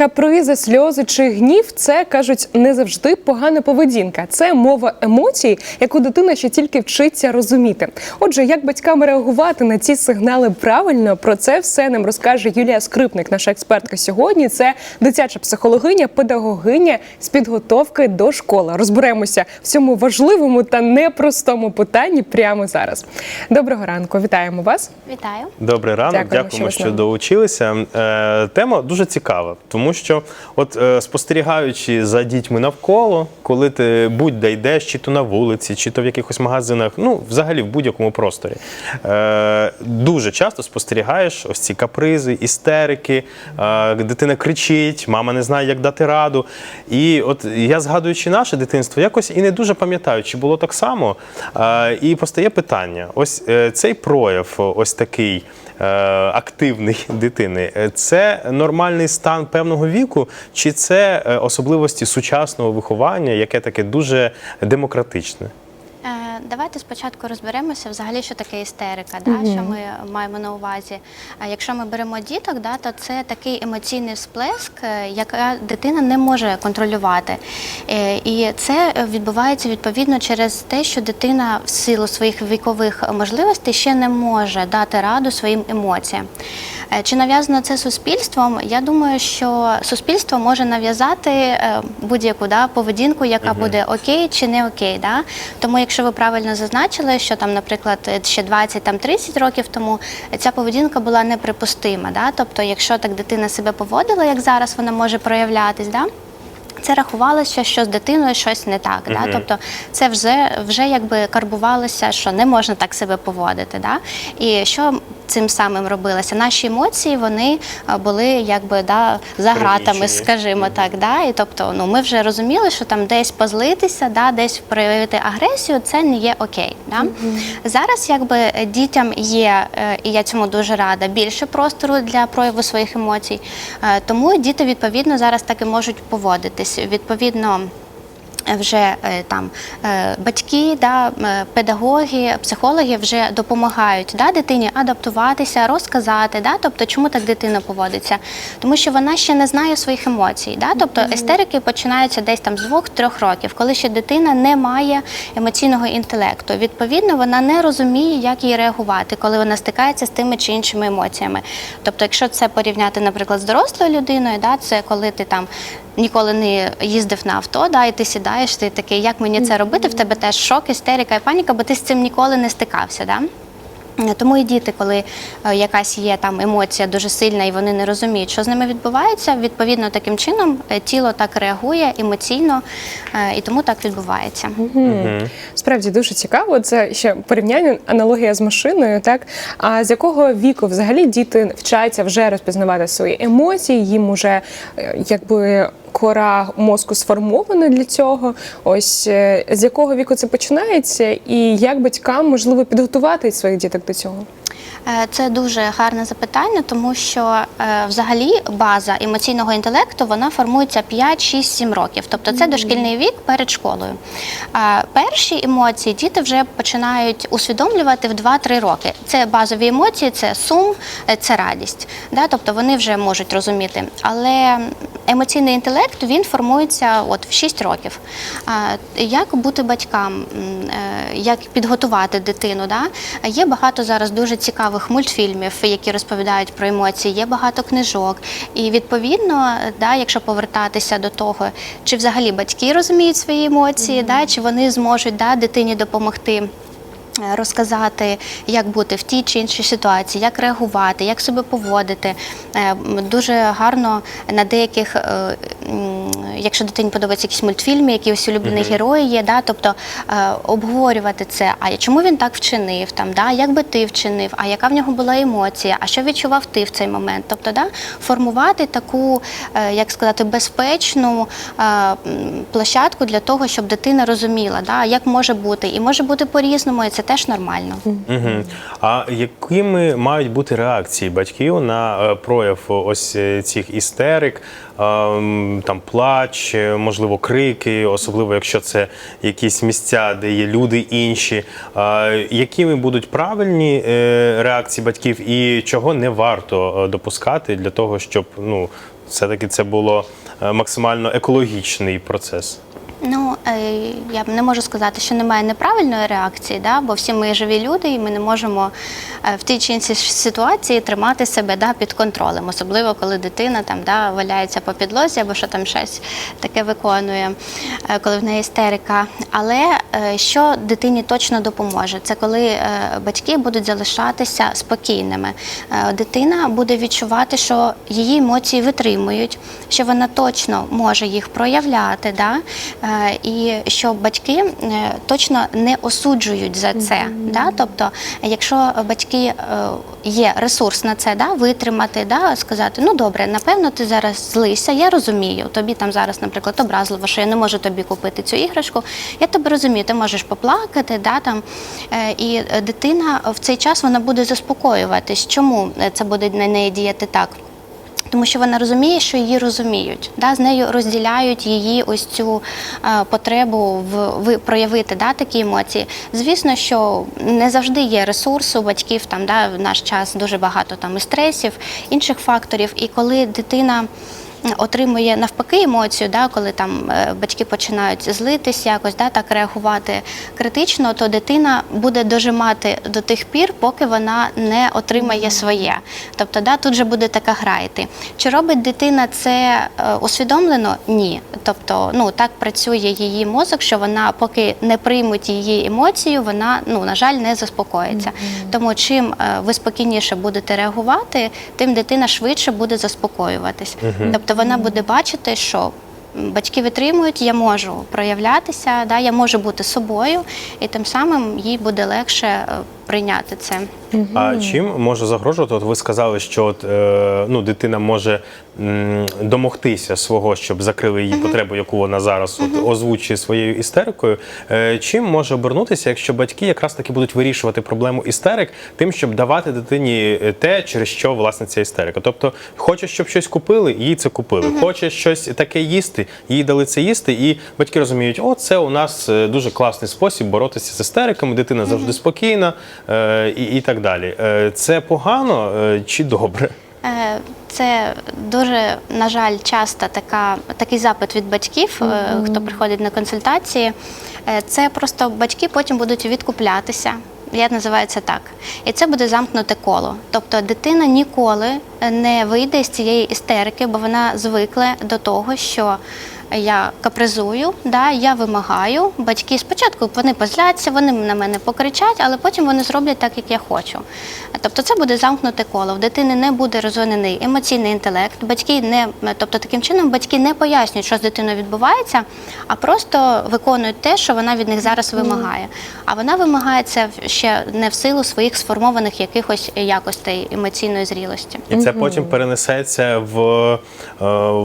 Капризи, сльози чи гнів це кажуть не завжди погана поведінка. Це мова емоцій, яку дитина ще тільки вчиться розуміти. Отже, як батькам реагувати на ці сигнали правильно, про це все нам розкаже Юлія Скрипник, наша експертка сьогодні. Це дитяча психологиня, педагогиня з підготовки до школи. Розберемося в цьому важливому та непростому питанні прямо зараз. Доброго ранку, вітаємо вас. Вітаю. Добрий ранок, Дякуємо, що дякуємо, з що долучилися. Е, тема дуже цікава, тому що, от е, спостерігаючи за дітьми навколо, коли ти будь-де йдеш, чи то на вулиці, чи то в якихось магазинах, ну взагалі в будь-якому просторі, е, дуже часто спостерігаєш ось ці капризи, істерики, е, дитина кричить, мама не знає, як дати раду. І от я згадуючи наше дитинство, якось і не дуже пам'ятаю, чи було так само. Е, і постає питання: ось е, цей прояв, ось такий активний дитини, е, це нормальний стан певного віку, чи це е, особливості сучасного виховання, яке таке дуже демократичне? Давайте спочатку розберемося взагалі, що таке істерика, да, що ми маємо на увазі. А якщо ми беремо діток, да, то це такий емоційний сплеск, е, яка дитина не може контролювати. Е, І це відбувається відповідно через те, що дитина в силу своїх вікових можливостей ще не може дати раду своїм емоціям. Е, Чи нав'язано це суспільством? Я думаю, що суспільство може нав'язати е, будь-яку да, поведінку, яка буде окей чи не окей. Да? Тому, якщо ви правильно зазначили, що там, наприклад, е, ще 20 там 30 років тому ця поведінка була неприпустима. Да? Тобто, якщо так дитина себе поводила, як зараз вона може проявлятись, да? Це рахувалося, що з дитиною щось не так. Да? Тобто це вже, вже якби карбувалося, що не можна так себе поводити. Да? І що цим самим робилося? Наші емоції вони були якби да, за гратами, скажімо так. Да? І тобто ну, ми вже розуміли, що там десь позлитися, да, десь проявити агресію, це не є окей. Да? Зараз якби е, дітям є, е, і я цьому дуже рада, більше простору для прояву своїх емоцій. Е, Тому діти відповідно зараз так і можуть поводитись. Відповідно. е, Вже е, там е, батьки, да, е, педагоги, психологи вже допомагають да, дитині адаптуватися, розказати, да, тобто чому так дитина поводиться, тому що вона ще не знає своїх емоцій. Да, тобто істерики починаються десь там з двох-трьох років, коли ще дитина не має емоційного інтелекту. Відповідно, вона не розуміє, як їй реагувати, коли вона стикається з тими чи іншими емоціями. Тобто, якщо це порівняти, наприклад, з дорослою людиною, да, це коли ти там ніколи не їздив на авто, да, і ти сідаєш, ти такий, як мені це робити? В тебе теж шок, істерика і паніка, бо ти з цим ніколи не стикався. Да? Е, Тому і діти, коли е, якась є там емоція дуже сильна, і вони не розуміють, що з ними відбувається, відповідно таким чином е, тіло так реагує емоційно, і тому так відбувається. Справді дуже цікаво. Це ще порівняння, аналогія з машиною. Так а з якого віку взагалі діти вчаться вже розпізнавати свої емоції? Їм уже якби кора мозку сформована для цього. Ось е, з якого віку це починається, і як батькам можливо підготувати своїх діток до цього? Е, Це дуже гарне запитання, тому що е, взагалі база емоційного інтелекту вона формується 5, 6, 7 років. Тобто це дошкільний вік перед школою. Перші емоції діти вже починають усвідомлювати в 2-3 роки. Це базові емоції, це сум, це радість. Тобто вони вже можуть розуміти. Але емоційний інтелект він формується от в 6 років. Як бути батькам, е, як підготувати дитину? Да? Є багато зараз дуже цікавих мультфільмів, які розповідають про емоції, є багато книжок. І відповідно, да, якщо повертатися до того, чи взагалі батьки розуміють свої емоції, да, чи вони зможуть да, дитині допомогти. Е, Розказати, як бути в тій чи іншій ситуації, як реагувати, як себе поводити. Е, Дуже гарно на деяких, е, якщо дитині подобаються якісь мультфільми, якісь улюблені герої є, да, тобто е, обговорювати це. А чому він так вчинив? Там, да, як би ти вчинив, а яка в нього була емоція, а що відчував ти в цей момент? Тобто, да, формувати таку, е, як сказати, безпечну е, площадку для того, щоб дитина розуміла, да, як може бути, і може бути по-різному, і це теж нормально. Угу. А якими мають бути реакції батьків на е, прояв ось е, цих істерик, там плач, е, можливо, крики, особливо якщо це якісь місця, де є люди інші? Якими будуть правильні е, реакції батьків і чого не варто е, допускати для того, щоб ну все-таки це було максимально екологічний процес? Ну, е, я не можу сказати, що немає неправильної реакції, да? бо всі ми живі люди, і ми не можемо е, в тій чи іншій ситуації тримати себе да, під контролем, особливо коли дитина там да, валяється по підлозі або що там щось таке виконує, е, коли в неї істерика. Але що дитині точно допоможе, це коли батьки будуть залишатися спокійними. Дитина буде відчувати, що її емоції витримують, що вона точно може їх проявляти, да? Е, і що батьки е, точно не осуджують за це. Да? Тобто, якщо батьки е, є ресурс на це, да? витримати, да? сказати, ну добре, напевно, ти зараз злися, я розумію. Тобі там зараз, наприклад, образливо, що я не можу тобі купити цю іграшку. Я тебе розумію, ти можеш поплакати, да? там, і дитина в цей час вона буде заспокоюватись. Чому це буде на неї діяти так? Тому що вона розуміє, що її розуміють, да, з нею розділяють її ось цю е, потребу в, в проявити да, такі емоції. Звісно, що не завжди є ресурс у батьків. Там да, в наш час дуже багато там і стресів, інших факторів. І коли дитина отримує навпаки емоцію, да, коли там е, батьки починають злитись, якось да, так реагувати критично, то дитина буде дожимати до тих пір, поки вона не отримає своє. Тобто, да, тут же буде така гра йти. Чи робить дитина це е, усвідомлено? Ні. Тобто, ну так працює її мозок, що вона, поки не приймуть її емоцію, вона ну на жаль не заспокоїться. Тому чим е, ви спокійніше будете реагувати, тим дитина швидше буде заспокоюватись. Тобто вона буде бачити, що. Батьки витримують, я можу проявлятися, да, я можу бути собою, і тим самим їй буде легше е, прийняти це. А чим може загрожувати? От ви сказали, що от, е, ну, дитина може м, домогтися свого, щоб закрили її потребу, яку вона зараз от, озвучує своєю істерикою. Е, чим може обернутися, якщо батьки якраз таки будуть вирішувати проблему істерик, тим, щоб давати дитині е, те, через що власне ця істерика? Тобто, хоче, щоб щось купили, їй це купили. Хоче щось таке їсти, їй дали це їсти, і батьки розуміють, о, це у нас е, дуже класний спосіб боротися з істериками. Дитина завжди спокійна і, і так далі. Е, це погано е, чи добре? Е, Це дуже, на жаль, часто така, такий запит від батьків, е, хто приходить на консультації. Е, Це просто батьки потім будуть відкуплятися. Я називаю це так. І це буде замкнуте коло. Тобто дитина ніколи не вийде з цієї істерики, бо вона звикла до того, що я капризую, да, я вимагаю. Батьки спочатку вони позляться, вони на мене покричать, але потім вони зроблять так, як я хочу. Тобто це буде замкнуте коло. В дитини не буде розвинений емоційний інтелект. Батьки не, тобто таким чином батьки не пояснюють, що з дитиною відбувається, а просто виконують те, що вона від них зараз вимагає. А вона вимагає це ще не в силу своїх сформованих якихось якостей емоційної зрілості. І це потім перенесеться в е,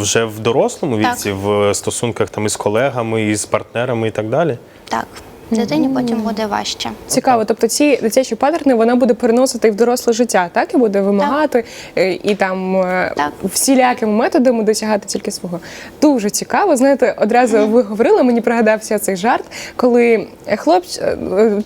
вже в дорослому віці, в стосунках там із колегами, із партнерами і так далі. Так, дитині потім буде важче. Цікаво, тобто ці дитячі паттерни вона буде переносити і в доросле життя, так і буде вимагати е, і там е, Так. всілякими методами досягати тільки свого. Дуже цікаво. Знаєте, одразу ви говорили, мені пригадався цей жарт, коли хлопч е, е,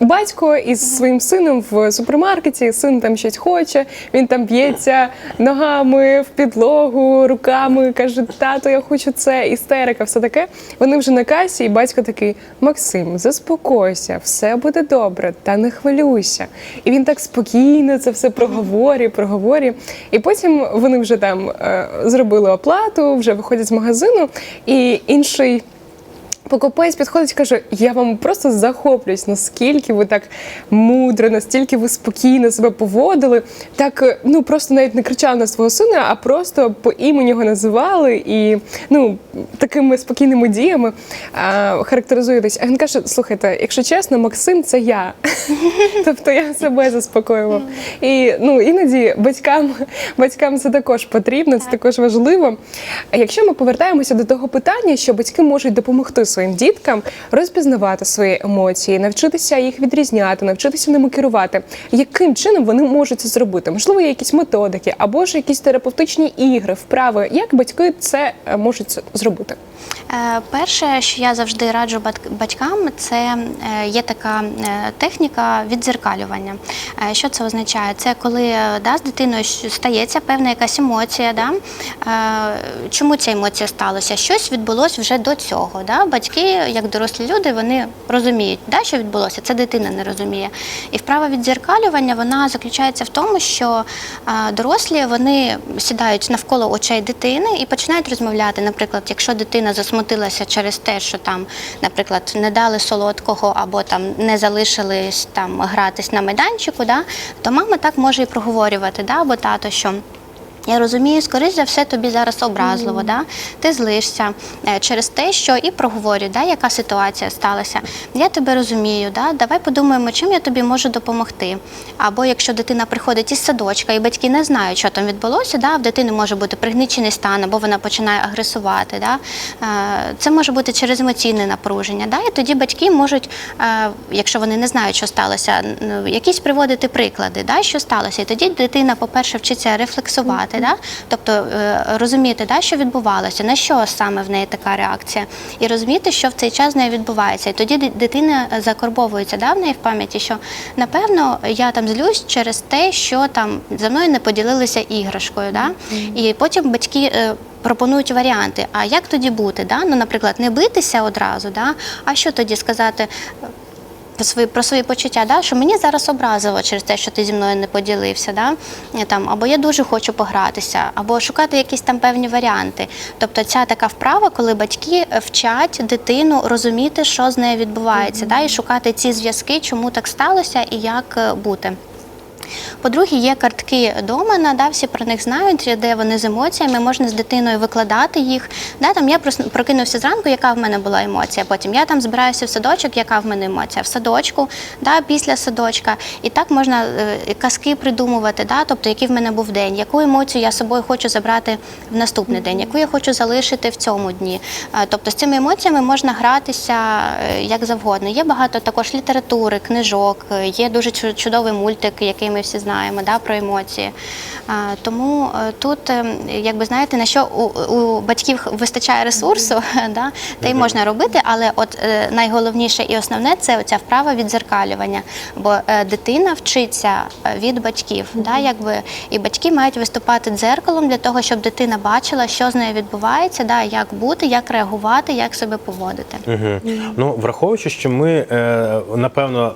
батько із своїм сином в супермаркеті, син там щось хоче, він там б'ється ногами в підлогу, руками, каже: тато, я хочу це, істерика, все таке. Вони вже на касі, і батько такий: Максим, заспокойся, все буде добре, та не хвилюйся. І він так спокійно це все проговорює, проговорює. І потім вони вже там е, зробили оплату, вже виходять з магазину, і інший. Покупець підходить і каже: я вам просто захоплююсь, наскільки ви так мудро, настільки ви спокійно себе поводили. Так е, ну просто навіть не кричали на свого сина, а просто по імені його називали і ну такими спокійними діями а, характеризуєтесь. А він каже: слухайте, якщо чесно, Максим це я. тобто я себе заспокоював. І ну іноді батькам, батькам це також потрібно, це також важливо. А якщо ми повертаємося до того питання, що батьки можуть допомогти своїм діткам розпізнавати свої емоції, навчитися їх відрізняти, навчитися ними керувати. Яким чином вони можуть це зробити? Можливо, є якісь методики або ж якісь терапевтичні ігри, вправи. Як батьки це е, можуть зробити? Е, Перше, що я завжди раджу батькам, це е, є така техніка віддзеркалювання. Е, Що це означає? Це коли да, з дитиною стається певна якась емоція. Да? Чому ця емоція сталася? Щось відбулося вже до цього. Да? Батьки, як дорослі люди, вони розуміють, да, що відбулося. Це дитина не розуміє. І вправа віддзеркалювання вона заключається в тому, що дорослі вони сідають навколо очей дитини і починають розмовляти. Наприклад, якщо дитина засмутилася через те, що там, наприклад, не дали солодкого або там не залишились там гратись на майданчику, да, то мама так може і проговорювати, да, або тато, що. Я розумію, скоріш за все тобі зараз образливо, да? ти злишся е, через те, що і проговорю, да, яка ситуація сталася. Я тебе розумію, да? давай подумаємо, чим я тобі можу допомогти. Або якщо дитина приходить із садочка і батьки не знають, що там відбулося, да? в дитини може бути пригнічений стан, або вона починає агресувати. Да? Е, Це може бути через емоційне напруження. Да? І тоді батьки можуть, е, якщо вони не знають, що сталося, якісь приводити приклади, да? що сталося. І тоді дитина, по-перше, вчиться рефлексувати, да? тобто е, розуміти, да, що відбувалося, на що саме в неї така реакція, і розуміти, що в цей час з нею відбувається. І тоді дитина закорбовується да, в неї в пам'яті, що напевно я там злюсь через те, що там за мною не поділилися іграшкою. Да? І потім батьки. е, Пропонують варіанти. А як тоді бути? Да? Ну, наприклад, не битися одразу, да? а що тоді сказати? Про свої, про свої почуття, да? що мені зараз образило через те, що ти зі мною не поділився. Да? Е, Там, або я дуже хочу погратися, або шукати якісь там певні варіанти. Тобто ця така вправа, коли батьки вчать дитину розуміти, що з нею відбувається, да? і шукати ці зв'язки, чому так сталося і як е, бути. По-друге, є картки Домана, да, всі про них знають, де вони з емоціями, можна з дитиною викладати їх. Да, там я прокинувся зранку, яка в мене була емоція. Потім я там збираюся в садочок, яка в мене емоція. В садочку, да, після садочка. І так можна е, казки придумувати, да, тобто який в мене був день, яку емоцію я собою хочу забрати в наступний день, яку я хочу залишити в цьому дні. Е, Тобто з цими емоціями можна гратися е, як завгодно. Є багато також літератури, книжок, є дуже чудовий мультик, який ми всі знаємо, да, про емоції. Тому е, тут, е, якби знаєте, на що у, у батьків вистачає ресурсу, да, те й можна робити, але от е, найголовніше і основне це оця вправа відзеркалювання. Бо е, дитина вчиться від батьків. Да, якби, і батьки мають виступати дзеркалом для того, щоб дитина бачила, що з нею відбувається, да, як бути, як реагувати, як себе поводити. Угу. Ну, враховуючи, що ми е, напевно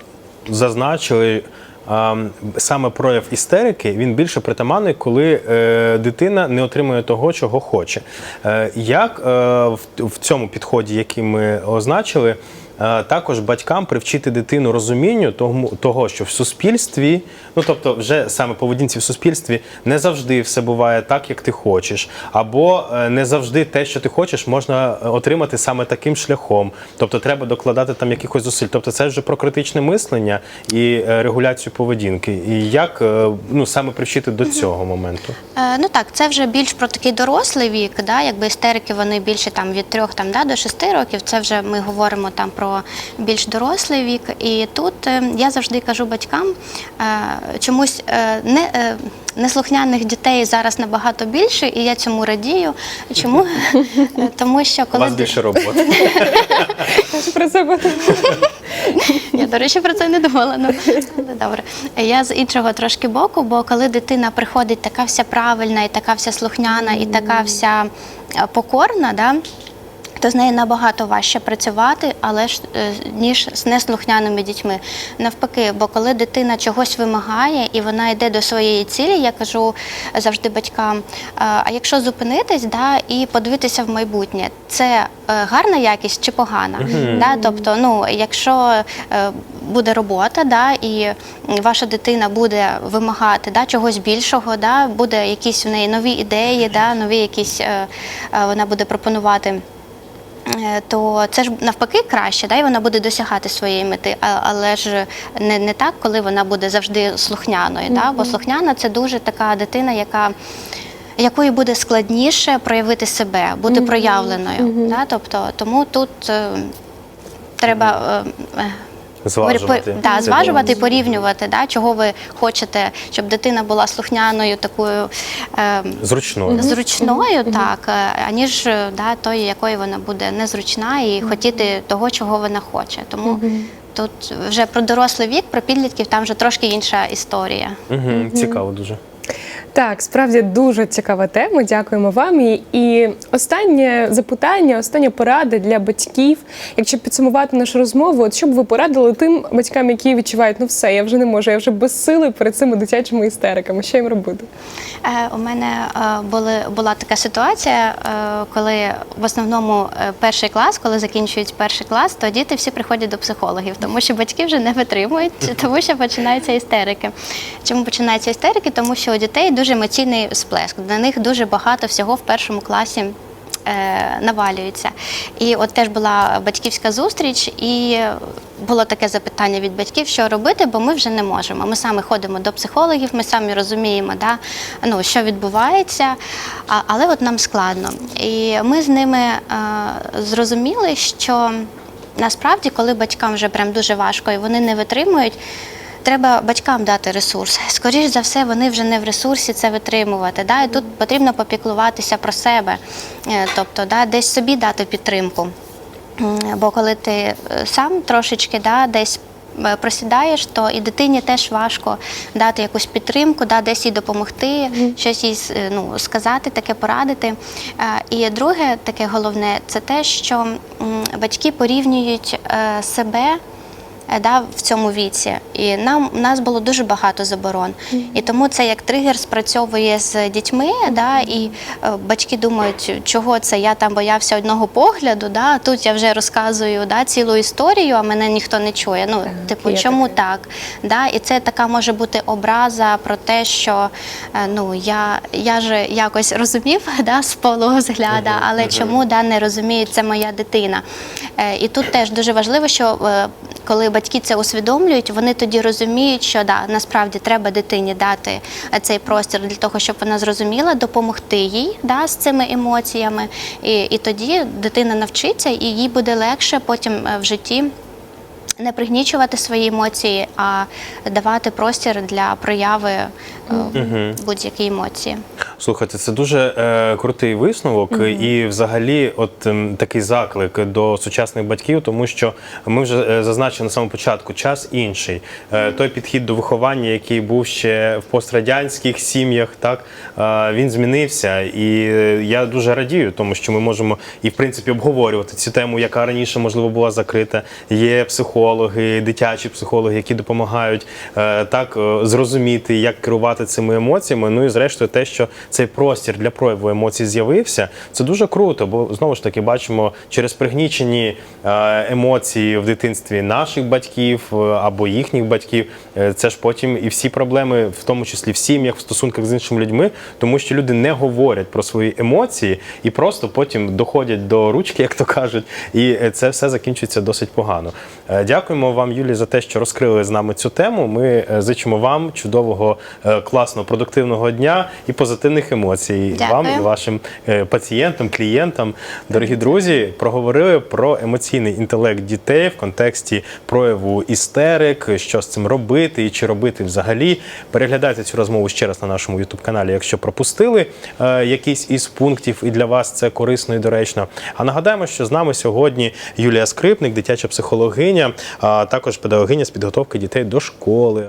зазначили. Саме прояв істерики він більше притаманний, коли е, дитина не отримує того, чого хоче. Е, як е, в, цьому підході, який ми означили, також батькам привчити дитину розумінню того, того, що в суспільстві, ну тобто, вже саме поведінці в суспільстві, не завжди все буває так, як ти хочеш, або е, не завжди те, що ти хочеш, можна е, отримати саме таким шляхом. Тобто, треба докладати там якихось зусиль. Тобто, це вже про критичне мислення і е, регуляцію поведінки. І як е, ну саме привчити до цього моменту? Е, Ну так, це вже більш про такий дорослий вік, да, якби істерики вони більше там від трьох там, да, до шести років. Це вже ми говоримо там про більш дорослий вік. І тут е, я завжди кажу батькам, е, чомусь е, не. Неслухняних дітей зараз набагато більше, і я цьому радію. Чому? Тому що У коли вас більше роботи. Про. Я, до речі, про це не думала. Ну, але добре. Я з іншого трошки боку, бо коли дитина приходить така вся правильна, і така вся слухняна, і така вся покорна, да, то з нею набагато важче працювати, але ж е, ніж з неслухняними дітьми. Навпаки, бо коли дитина чогось вимагає і вона йде до своєї цілі, я кажу завжди батькам: а якщо зупинитись да, і подивитися в майбутнє, це е, гарна якість чи погана? Да? Тобто, ну, якщо е, буде робота, да, і ваша дитина буде вимагати да, чогось більшого, да, буде якісь в неї нові ідеї, да, нові якісь вона буде пропонувати. Е, То це ж навпаки краще, да, і вона буде досягати своєї мети, але ж не, не так, коли вона буде завжди слухняною. Да? Бо слухняна це дуже така дитина, яка якою буде складніше проявити себе, бути проявленою. Да? Тобто, тому тут е, треба. е, е, Зважувати. Да, зважувати і порівнювати, да, чого ви хочете, щоб дитина була слухняною, такою е, Зручною. зручною, так, е, аніж е, да, тої, якою вона буде незручна і хотіти того, чого вона хоче. Тому тут вже про дорослий вік, про підлітків там вже трошки інша історія. Угу, цікаво дуже. Так, справді дуже цікава тема. Дякуємо вам. І, і останнє запитання, остання порада для батьків. Якщо підсумувати нашу розмову, от що б ви порадили тим батькам, які відчувають, ну все, я вже не можу, я вже без сили перед цими дитячими істериками. Що їм робити? Е, У мене е, були, була така ситуація, е, коли в основному е, перший клас, коли закінчують перший клас, то діти всі приходять до психологів, тому що батьки вже не витримують, тому що починаються істерики. Чому починаються істерики? Тому що у дітей дуже емоційний сплеск. На них дуже багато всього в першому класі. е, Навалюється. І от теж була батьківська зустріч, і було таке запитання від батьків, що робити, бо ми вже не можемо. Ми самі ходимо до психологів, ми самі розуміємо, да, ну, що відбувається, але от нам складно. І ми з ними е, зрозуміли, що насправді, коли батькам вже прям дуже важко і вони не витримують. Треба батькам дати ресурс. Скоріш за все, вони вже не в ресурсі це витримувати. Да? І тут потрібно попіклуватися про себе, Е, тобто да, десь собі дати підтримку. Бо коли ти е, сам трошечки да, десь е, просідаєш, то і дитині теж важко дати якусь підтримку, да, десь їй допомогти, щось їй ну, сказати, таке порадити. І друге, таке головне, це те, що батьки порівнюють себе да, в цьому віці. І нам у нас було дуже багато заборон. І тому це як тригер спрацьовує з дітьми, да, і е, батьки думають, чого це я там боявся одного погляду. Да, а тут я вже розказую да, цілу історію, а мене ніхто не чує. Ну, типу, є чому таке. так? Да, і це така може бути образа про те, що е, ну, я, я ж якось розумів да, з полого взгляду, але чому да, не розуміє це моя дитина. Е, І тут теж дуже важливо, що е, коли батьки це усвідомлюють, вони тоді розуміють, що да, насправді треба дитині дати е, цей простір для того, щоб вона зрозуміла, допомогти їй да, з цими емоціями. І, і тоді дитина навчиться, і їй буде легше потім е, в житті. Не пригнічувати свої емоції, а давати простір для прояви е, будь-якої емоції. Слухайте, це дуже е, крутий висновок, і взагалі, от ем, такий заклик до сучасних батьків, тому що ми вже е, зазначили на самому початку час інший. Е, той підхід до виховання, який був ще в пострадянських сім'ях, так е, він змінився. І е, я дуже радію, тому що ми можемо і в принципі обговорювати цю тему, яка раніше можливо була закрита. Є психологи, дитячі психологи, які допомагають е, так е, зрозуміти, як керувати цими емоціями. Ну і зрештою, те, що цей простір для прояву емоцій з'явився, це дуже круто, бо знову ж таки бачимо через пригнічені е, емоції в дитинстві наших батьків або їхніх батьків. Це ж потім і всі проблеми, в тому числі в сім'ях, в стосунках з іншими людьми, тому що люди не говорять про свої емоції і просто потім доходять до ручки, як то кажуть, і це все закінчується досить погано. Е, Дякуємо вам, Юлі, за те, що розкрили з нами цю тему. Ми е, зичимо вам чудового, е, класного, продуктивного дня і позитивних емоцій Дякую. вам і вашим е, пацієнтам, клієнтам. Дорогі друзі, проговорили про емоційний інтелект дітей в контексті прояву істерик, що з цим робити і чи робити взагалі. Переглядайте цю розмову ще раз на нашому youtube каналі, якщо пропустили якийсь із пунктів, і для вас це корисно і доречно. А нагадаємо, що з нами сьогодні Юлія Скрипник, дитяча психологиня, а також педагогиня з підготовки дітей до школи.